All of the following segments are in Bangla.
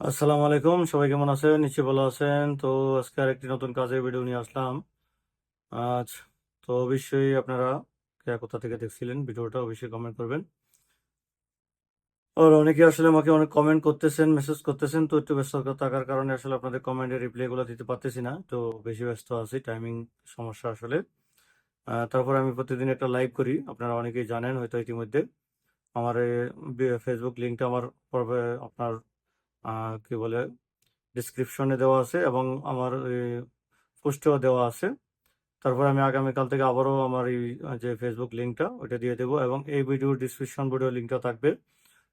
আসসালামু আলাইকুম, সবাই কেমন আছেন? নিশ্চয়ই ভালো আছেন। তো আজকে আরেকটি নতুন কাজের ভিডিও নিয়ে আসলাম। আজ তো অবশ্যই আপনারা কোথা থেকে দেখছিলেন ভিডিওটা অবশ্যই কমেন্ট করবেন। আর অনেকে আসলে আমাকে অনেক কমেন্ট করতেছেন মেসেজ করতেছেন, তো একটু ব্যস্ত থাকার কারণে আসলে আপনাদের কমেন্টের রিপ্লাইগুলো দিতে পারতেছি না। তো বেশি ব্যস্ত আছি টাইমিং সমস্যা আসলে। তারপর আমি প্রতিদিন একটা লাইভ করি, আপনারা অনেকেই জানেন হয়তো ইতিমধ্যে। আমার ফেসবুক লিঙ্কটা আমার আপনার কি বলে ডিসক্রিপশনে দেওয়া আছে এবং আমার পোস্টেও দেওয়া আছে। তারপর আমি আগামীকাল থেকে আবারও আমার এই, যে ফেসবুক লিঙ্কটা ওইটা দিয়ে দেবো এবং এই ভিডিওর ডিসক্রিপশন ভিডিও লিঙ্কটা থাকবে।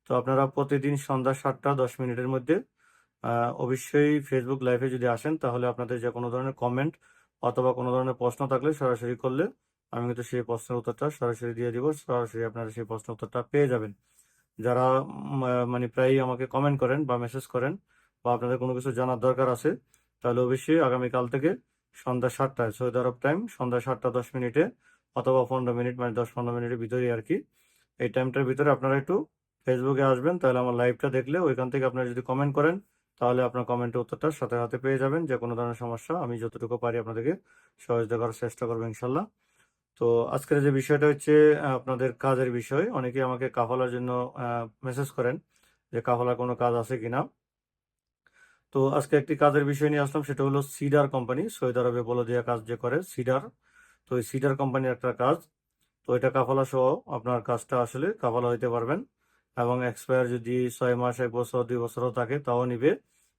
তো আপনারা প্রতিদিন সন্ধ্যা সাতটা দশ মিনিটের মধ্যে অবশ্যই ফেসবুক লাইভে যদি আসেন, তাহলে আপনাদের যে কোনো ধরনের কমেন্ট অথবা কোনো ধরনের প্রশ্ন থাকলে সরাসরি করলে, আমি কিন্তু সেই প্রশ্নের উত্তরটা সরাসরি দিয়ে দিব, সরাসরি আপনারা সেই প্রশ্নের উত্তরটা পেয়ে যাবেন। যারা মানে প্রায়ই আমাকে কমেন্ট করেন বা মেসেজ করেন বা আপনাদের কোনো কিছু জানার দরকার আছে, তাহলে অবশ্যই আগামীকাল থেকে সন্ধ্যা সাতটায় সৌদি আরব টাইম সন্ধ্যা সাতটা দশ মিনিটে অথবা পনেরো মিনিট মানে দশ পনেরো মিনিটের ভিতরেই আর কি। এই টাইমটার ভিতরে আপনারা একটু ফেসবুকে আসবেন, তাহলে আমার লাইভটা দেখলে ওইখান থেকে আপনারা যদি কমেন্ট করেন, তাহলে আপনার কমেন্টের উত্তরটা সাথে সাথে পেয়ে যাবেন যে কোনো ধরনের সমস্যা আমি যতটুকু পারি আপনাদেরকে সহযোগিতা করার চেষ্টা করব ইনশাল্লাহ। তো আজকের যে বিষয়টা হচ্ছে আপনাদের কাজের বিষয়, অনেকে আমাকে কাফলার জন্য মেসেজ করেন যে কাফলা কোনো কাজ আছে কিনা। তো আজকে একটি কাজের বিষয় নিয়ে আসলাম, সেটা হলো সিডার কোম্পানি। সৌদি আরবে বলদিয়া কাজ যে করে সিডার। তো এই সিডার কোম্পানির একটা কাজ। তো এটা কাফলা সহ আপনার কাজটা আসলে কাফলা হইতে পারবেন এবং এক্সপায়ার যদি ছয় মাস, এক বছর, দুই বছরও থাকে, তাও নিবে।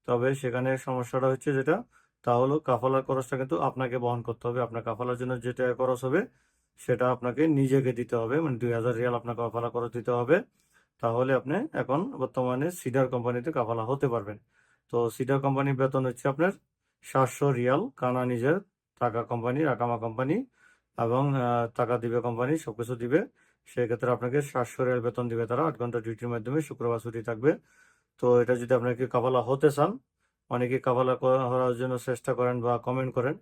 তবে সেখানে সমস্যাটা হচ্ছে যেটা তা হলো কাফালার খরচটা কিন্তু আপনাকে বহন করতে হবে। আপনার কাফালার জন্য যে টাকা খরচ হবে, সেটা আপনাকে নিজেকে দিতে হবে। মানে দুই হাজার রিয়াল আপনাকে কাফালা খরচ দিতে হবে। তাহলে আপনি এখন বর্তমানে সিডার কোম্পানিতে কাফালা হতে পারবেন। তো সিডার কোম্পানির বেতন হচ্ছে আপনার সাতশো রিয়াল কানা নিজের টাকা কোম্পানি, রাকামা কোম্পানি এবং টাকা দিবে কোম্পানি, সবকিছু দিবে। সেক্ষেত্রে আপনাকে সাতশো রিয়াল বেতন দিবে তারা। আট ঘণ্টা ডিউটির মাধ্যমে শুক্রবার ছুটি থাকবে। তো এটা যদি আপনাকে কাফালা হতে চান অনেকে কাফালা করার জন্য চেষ্টা করেন বা কমেন্ট করেন।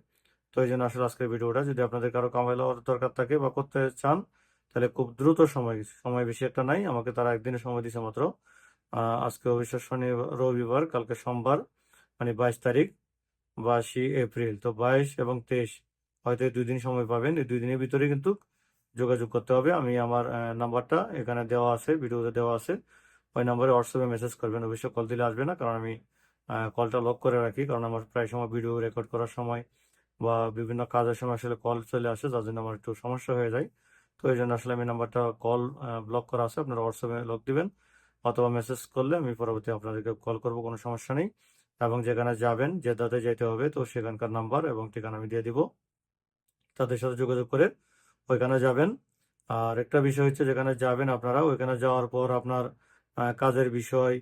তো এই জন্য আসলে আজকের ভিডিওটা যদি আপনাদের কারও কামাইলা দরকার থাকে বা করতে চান, তাহলে খুব দ্রুত সময় সময় বেশি একটা নাই। আমাকে তারা একদিনের সময় দিছে মাত্র। আজকে অবশ্য শনি, রবিবার, কালকে সোমবার মানে বাইশ তারিখ, বাইশে এপ্রিল। তো বাইশ এবং তেইশ, হয়তো দুই দিন সময় পাবেন। এই দুই দিনের ভিতরে কিন্তু যোগাযোগ করতে হবে। আমি আমার নাম্বারটা এখানে দেওয়া আছে, ভিডিওতে দেওয়া আছে। ওই নাম্বারে হোয়াটসঅ্যাপে মেসেজ করবেন। অবশ্য কল দিলে আসবে না, কারণ আমি কলটা লক করে রাখি। কারণ আমার প্রায় সময় ভিডিও রেকর্ড করার সময় বা বিভিন্ন কাজের সময় আসলে কল চলে আসে, যার জন্য আমার একটু সমস্যা হয়ে যায়। তো এই জন্য আসলে আমি নাম্বারটা কল ব্লক করা আছে। আপনারা হোয়াটসঅ্যাপে লক দিবেন অথবা মেসেজ করলে আমি পরবর্তী আপনাদেরকে কল করব, কোনো সমস্যা নেই। এবং যেখানে যাবেন যে দাতে যেতে হবে, তো সেখানকার নাম্বার এবং ঠিকানা আমি দিয়ে দিব। তাদের সাথে যোগাযোগ করে ওইখানে যাবেন। আর একটা বিষয় হচ্ছে, যেখানে যাবেন আপনারা, ওইখানে যাওয়ার পর আপনার কাজের বিষয়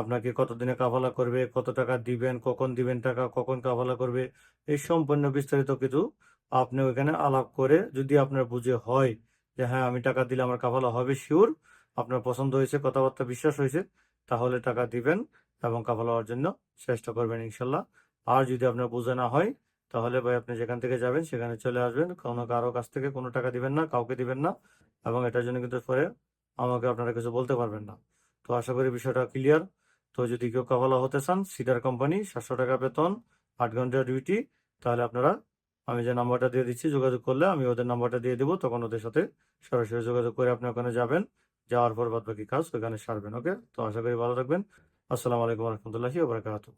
আপনাকে কতদিনে কাফালা করবে, কত টাকা দিবেন, কখন দিবেন টাকা, কখন কাফালা করবে, এই সম্পূর্ণ বিস্তারিত কিছু আপনি ওইখানে আলাপ করে যদি আপনার বুঝে হয় যে হ্যাঁ আমি টাকা দিলে আমার কাফালা হবে শিওর আপনার পছন্দ হয়েছে, কথাবার্তা বিশ্বাস হয়েছে, তাহলে টাকা দিবেন এবং কাফালা হওয়ার জন্য চেষ্টা করবেন ইনশাল্লাহ। আর যদি আপনার বোঝা না হয়, তাহলে ভাই আপনি যেখান থেকে যাবেন সেখানে চলে আসবেন, কোনো কারও কাছ থেকে কোনো টাকা দিবেন না, কাউকে দিবেন না, এবং এটার জন্য কিন্তু পরে আমাকে আপনারা কিছু বলতে পারবেন না। তো আশা করি বিষয়টা ক্লিয়ার তো যদি কেউ কাফালা হতে চান, সিডার কোম্পানি, সাতশো টাকা বেতন, আট ঘণ্টা ডিউটি তাহলে আপনারা আমি যে নাম্বারটা দিয়ে দিচ্ছি, যোগাযোগ করলে আমি ওদের নাম্বারটা দিয়ে দেবো, তখন ওদের সাথে সরাসরি যোগাযোগ করে আপনি ওখানে যাবেন। যাওয়ার পর বাদ বাকি কাজ ওখানে সারবেন ওকে তো আশা করি ভালো থাকবেন। আসসালামু আলাইকুম রহমতুল্লাহি